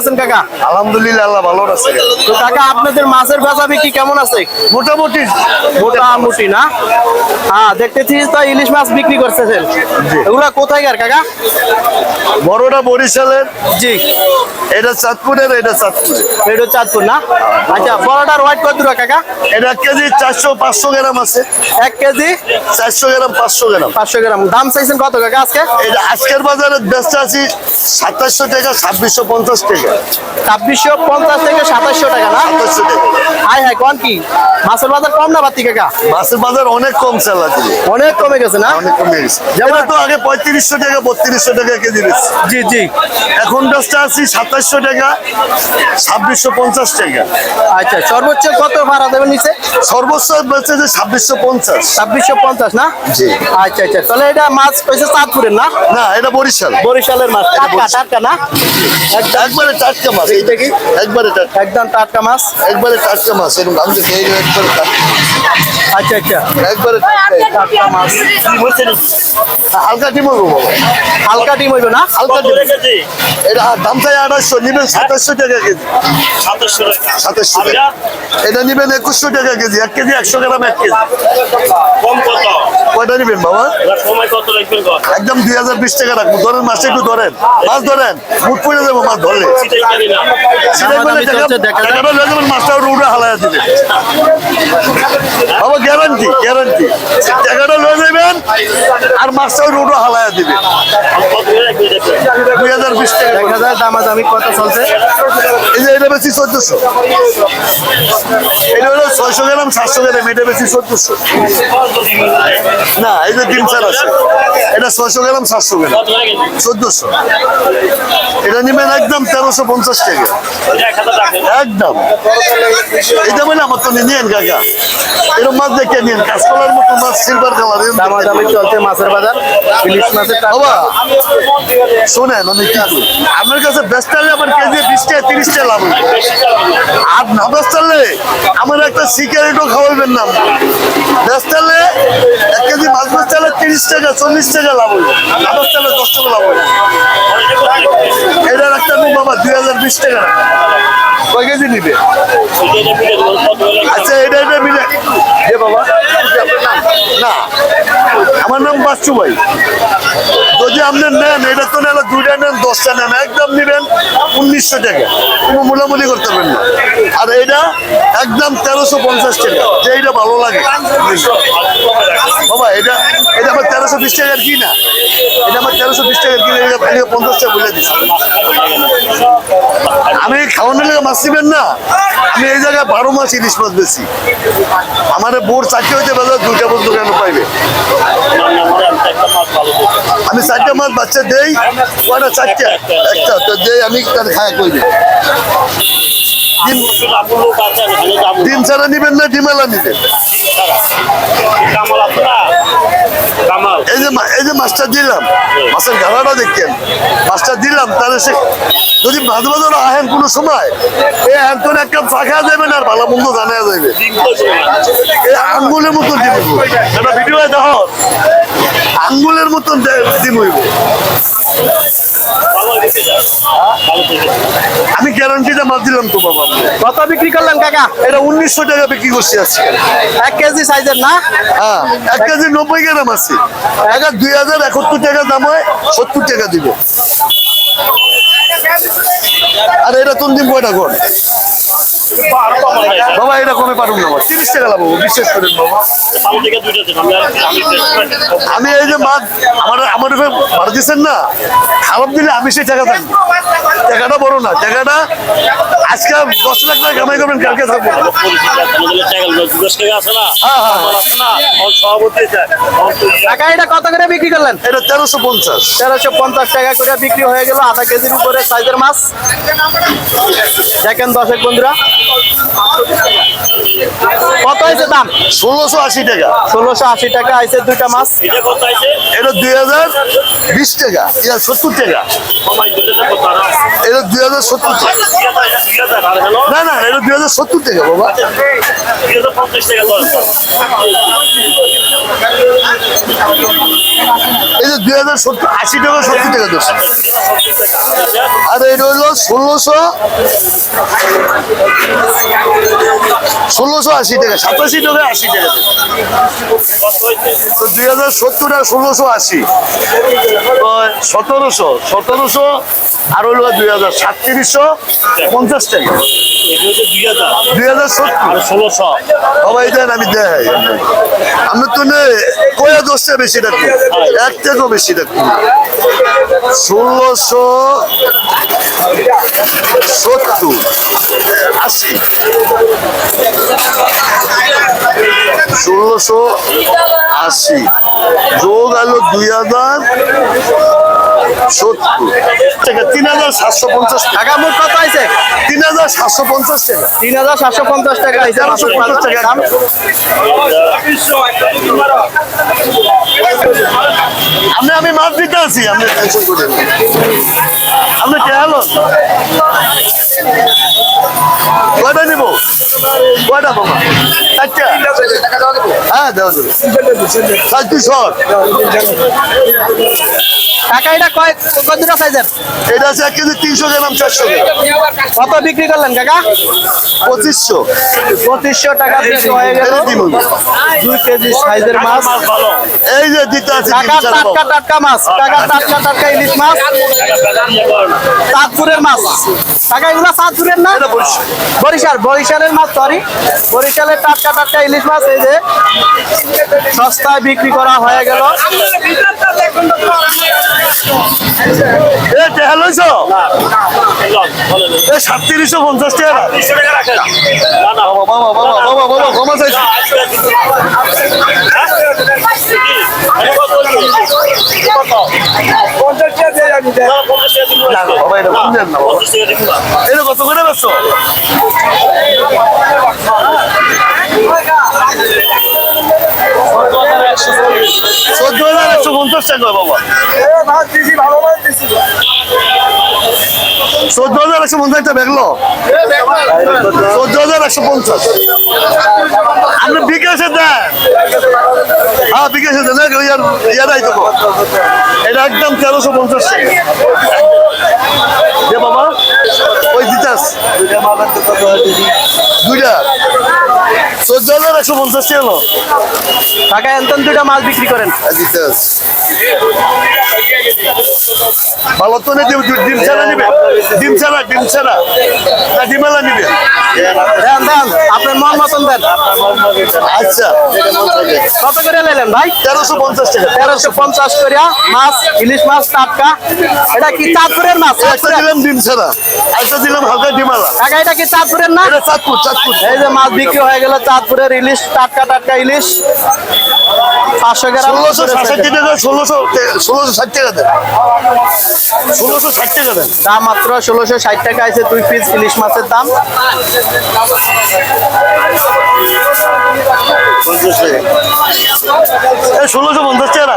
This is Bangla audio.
আছেন কাকা? আলহামদুলিল্লাহ আল্লাহ ভালো আছে। তো কাকা আপনাদের মাছের বেচা বিক্রি কেমন আছে? মোটামুটি। মোটামুটি না? হ্যাঁ দেখতেছি তো ইলিশ মাছ বিক্রি করতেছেন। এগুলা কোথায় কার কাকা? বড়টা বরিশালের। জি। এটা চাঁদপুরের এটা চাঁদপুরের এটা চাঁদপুর না? আচ্ছা বড়টার ওয়াইট কত দূর কাকা? এটা এক কেজি চারশো পাঁচশো গ্রাম আছে। এক কেজি? চারশো গ্রাম পাঁচশো গ্রাম। পাঁচশো গ্রাম। দাম চাইছেন কত কাকা আজকে? এটা আজকের বাজারে ব্যস্ত আছি সাতাশশো টাকা ছাব্বিশশো পঞ্চাশ টাকা। ছাব্বিশশো পঞ্চাশ থেকে সাতাশশো টাকা না? হাই হাই কোন কি? মাছের বাজার কম না বাতি কাকা? মাছের বাজার অনেক কম চাল অনেক কমে গেছে না? অনেক কমে গেছে। যেমন তো আগে পঁয়ত্রিশশো টাকা বত্রিশশো টাকা কেজি জি জি। এখন ব্যস্ত আছি সাতাশশো টাকা ছাব্বিশশো পঞ্চাশ টাকা। আচ্ছা সর্বোচ্চ কত ভাড়া দেবেন নিচে? সর্বোচ্চ বেচে যে ছাব্বিশশো পঞ্চাশ। ছাব্বিশশো পঞ্চাশ না? জি। আচ্ছা আচ্ছা। তাহলে এটা মাছ পেয়েছে চাঁদপুরের না? না এটা বরিশাল। বরিশালের মাছ। টাটকা টাটকা না? একবারে টাটকা মাছ এইটা কি? একবারে টাটকা একদম টাটকা মাছ। একবারে টাটকা মাছ এরকম আমি যে এই একবারে টাটকা আচ্ছা আচ্ছা। একবারে টাটকা মাছ। হালকা ডিম হব বাবা। হালকা ডিম হইবে না? হালকা ডিম। এটা দাম চাই আড়াইশো নিবেন সাতাশশো টাকা কেজি। সাতাশশো টাকা। সাতাশশো টাকা। এটা নিবেন একুশশো টাকা কেজি এক কেজি একশো গ্রাম এক কেজি। কম কত? কয়টা নিবেন বাবা? এবার সময় কত রাখবেন কত একদম দুই হাজার বিশ টাকা রাখব। ধরেন মাছটা একটু ধরেন। মাছ ধরেন মুখ পড়ে যাব মাছ ধরলে মাছটা উড়ে হালায়া দিবেন বাবা গ্যারান্টি গ্যারান্টি টাকাটা লয়ে যাবেন আর মাছটা উড়ে হালায়া দেখবেন দুই হাজার বিশ টাকা দেখা যায় দামাদামি কত চলছে? এই যে এটা বেশি চোদ্দশো। এটা হলো ছয়শো গ্রাম সাতশো গ্রাম এটা বেশি চোদ্দশো। না এই যে ডিম চার আছে। এটা ছয়শো গ্রাম সাতশো গ্রাম। চোদ্দশো। এটা নিবেন একদম তেরোশো পঞ্চাশ টাকা। একদম। এটা বলে আমার তো নিয়েন কাকা। এরকম মাছ দেখে নিন কাঁচকলার মতো মাছ সিলভার কালার দামাদামি চলছে মাছের বাজার ইলিশ মাছের বাবা শোনেন আমি কি কাছে ব্যস্ত আমার কেজি বিশ টাকা তিরিশ টাকা লাভ। আর না ব্যস্ত আমার একটা সিগারেটও খাওয়াবেন না। ব্যস্ত এক কেজি মাছ মাছ চালে তিরিশ টাকা, চল্লিশ টাকা লাভ হবে আবার চালে দশ টাকা লাভ হইল এটা রাখতে আমি বাবা দুই হাজার বিশ টাকা কয় কেজি নিবে? আচ্ছা এটা এটা মিলে। যে বাবা, না, আমার নাম বাচ্চু ভাই। যদি আপনি নেন, এটা তো নেন, দুইটা নেন, দশটা নেন, একদম নেবেন উনিশশো টাকা। কোনো মূলামূলি করতে পারবেন না। আর এটা একদম তেরোশো পঞ্চাশ টাকা, যে এটা ভালো লাগে। বাবা, এটা এটা আমার তেরোশো বিশ টাকার কি না? এটা আমার তেরোশো বিশ টাকার কিনে এটা পঞ্চাশ টাকা বলে দিচ্ছি আমি খাওয়ানোর লেগে মাছ নিবেন না? আমি এই জায়গায় বারো মাস ইলিশ মাছ বেশি আমার বোর চারটে হইতে বাজার দুইটা বন্ধু কেন পাইবে? আমি চারটে মাছ বাচ্চা দেই কটা চারটে? একটা, তো দেই আমি তার খায়া কইবে ডিম ছাড়া নিবেন না ডিমেলা নিবেন। এই যে মা- এই যে মাছটা দিলাম মাছের গালাটা দেখেন। মাছটা দিলাম তাহলে সে যদি মাঝে মাঝে আহেন কোনো সময় এই তো এক কাপ চা খাওয়া যাবে না আর ভালো মন্দ জানা যাবে। এই আঙ্গুলের মতন ডিম এটা ভিডিও দেখো। আঙ্গুলের মতন ডিম হইব আমি গ্যারান্টিটা মাল দিলাম তো বাবা কত বিক্রি করলাম কাকা? এটা উনিশশো টাকা বিক্রি করছি আজকে। এক কেজি সাইজের না? হ্যাঁ এক কেজি নব্বই গ্রাম আছে। এক দুই হাজার একাত্তর টাকা দাম হয় সত্তর টাকা দিব। আর এটা তুমি কয়টা কর আরও কমাল নাই স্যার। বাবা এটা কমে পারুন না তিরিশ টাকা লাভ বিশ্বাস করেন বাবা। আমি এই যে মাছ আমার আমার ভাড়া দিচ্ছেন না? খারাপ দিলে আমি সেই টাকা থাকব টাকাটা বড় না টাকাটা আজকে দশ লাখ টাকা কামাই করবেন কালকে থাকব। টাকা হ্যাঁ, হ্যাঁ। কাকা এটা কত করে বিক্রি করলেন? এটা তেরোশো পঞ্চাশ। তেরোশো পঞ্চাশ টাকা করে বিক্রি হয়ে গেল আধা কেজির উপরে সাইজের মাছ। দেখেন দর্শক বন্ধুরা 好，现在。কত হয়েছে দাম? ষোলোশো আশি টাকা। ষোলোশো আশি টাকা আইছে দুইটা মাছ। এটা কত আছে এটা দুই হাজার বিশ টাকা এটা সত্তর টাকা। এটা দুই হাজার সত্তর টাকা। না না এটা দুই হাজার সত্তর টাকা বাবা। এই যে দুই হাজার সত্তর আশি টাকা সত্তর টাকা দোষ আর এটা হলো ষোলোশো ষোলোশো আশি টাকা। সাতাশি টাকা আশি টাকা দুই হাজার সত্তর আর ষোলোশো আশি। সতেরোশো। সতেরোশো আর হলো দুই হাজার সাতত্রিশশো পঞ্চাশ টাকা এগুলো হচ্ছে দুই হাজার দুই হাজার সত্তর ষোলোশো সবাই দেন আমি দেয় আমি তো কয়া দশটা বেশি রাখব এক থেকেও বেশি রাখব ষোলোশো সত্তর আশি ষোলোশো আশি যোগ আলো দুই হাজার তিন হাজার সাতশো পঞ্চাশ টাকা মোট কত আছে তিন হাজার সাতশো পঞ্চাশ টাকা তিন হাজার সাতশো পঞ্চাশ টাকা আছে তেরোশো পঞ্চাশ টাকা আমি মাছ দিতে আছি, আপনি টেনশন করেন। আপনি কে হলো? কয়টা নিব? কয়টা বাবা হ্যাঁ দেওয়া যাবে। শট কাকা এটা কয় সাইজের এটা আছে এক কেজি তিনশো গ্রাম চারশো কত বিক্রি করলেন কাকা? পঁচিশশো। পঁচিশশো টাকা বিক্রি হয়ে গেল। দুই কেজি সাইজের মাছ। এই যে দিতে আছে চার টাটকা টাটকা মাছ। কাকা টাটকা টাটকা ইলিশ মাছ। চাঁদপুরের মাছ। কাকা এগুলো চাঁদপুরের না? বরিশাল। বরিশালের মাছ সরি বরিশালের টাটকা টাটকা ইলিশ মাছ এই যে। সস্তায় বিক্রি করা হয়ে গেল। সাতত্রিশশো পঞ্চাশ টাকা। এটা কত করে বেচছো? চোদ্দ হাজার একশো পঞ্চাশ টাকা বাবা। চোদ্দ হাজার একশো পঞ্চাশ টাকা দেখল চোদ্দ হাজার একশো পঞ্চাশ। আপনি বিকাশে দেন। হ্যাঁ বিকাশে দেন। ইয়ার, ইয়ারাই দেবো। এটা একদম তেরোশো পঞ্চাশ টাকা। বাবা। ওই দিতাস। দুইটা। চোদ্দ হাজার একশো পঞ্চাশ টাকা হলো। কাকা এনতন দুইটা মাছ বিক্রি করেন। ভালো তো ডিম ছাড়া নিবে। ডিম ছাড়া ডিম ছাড়া। ডিমেলা নিবে। দেন দেন আপনার মন মতন দেন। আচ্ছা। কত করে নিলেন ভাই? তেরোশো পঞ্চাশ টাকা। তেরোশো পঞ্চাশ করিয়া মাছ ইলিশ মাছ টাটকা। এটা কি চাঁদপুরের মাছ? একটা দিলাম ডিম ছাড়া। একটা দিলাম হালকা ডিমালা। কাকা এটা কি চাঁদপুরের না? এটা চাঁদপুর চাঁদপুর। এই যে মাছ বিক্রি হয়ে গেল চাঁদপুরের ইলিশ টাটকা টাটকা ইলিশ। পাঁচশো গ্রাম। ষোলোশো সাতষট্টি টাকা ষোলোশো ষোলোশো ষাট টাকা দেন। ষোলোশো ষাট টাকা দেন। দাম মাত্র ষোলোশো ষাট টাকা আছে দুই পিস ইলিশ মাছের দাম। পঞ্চাশ টাকা ষোলোশো পঞ্চাশ টাকা।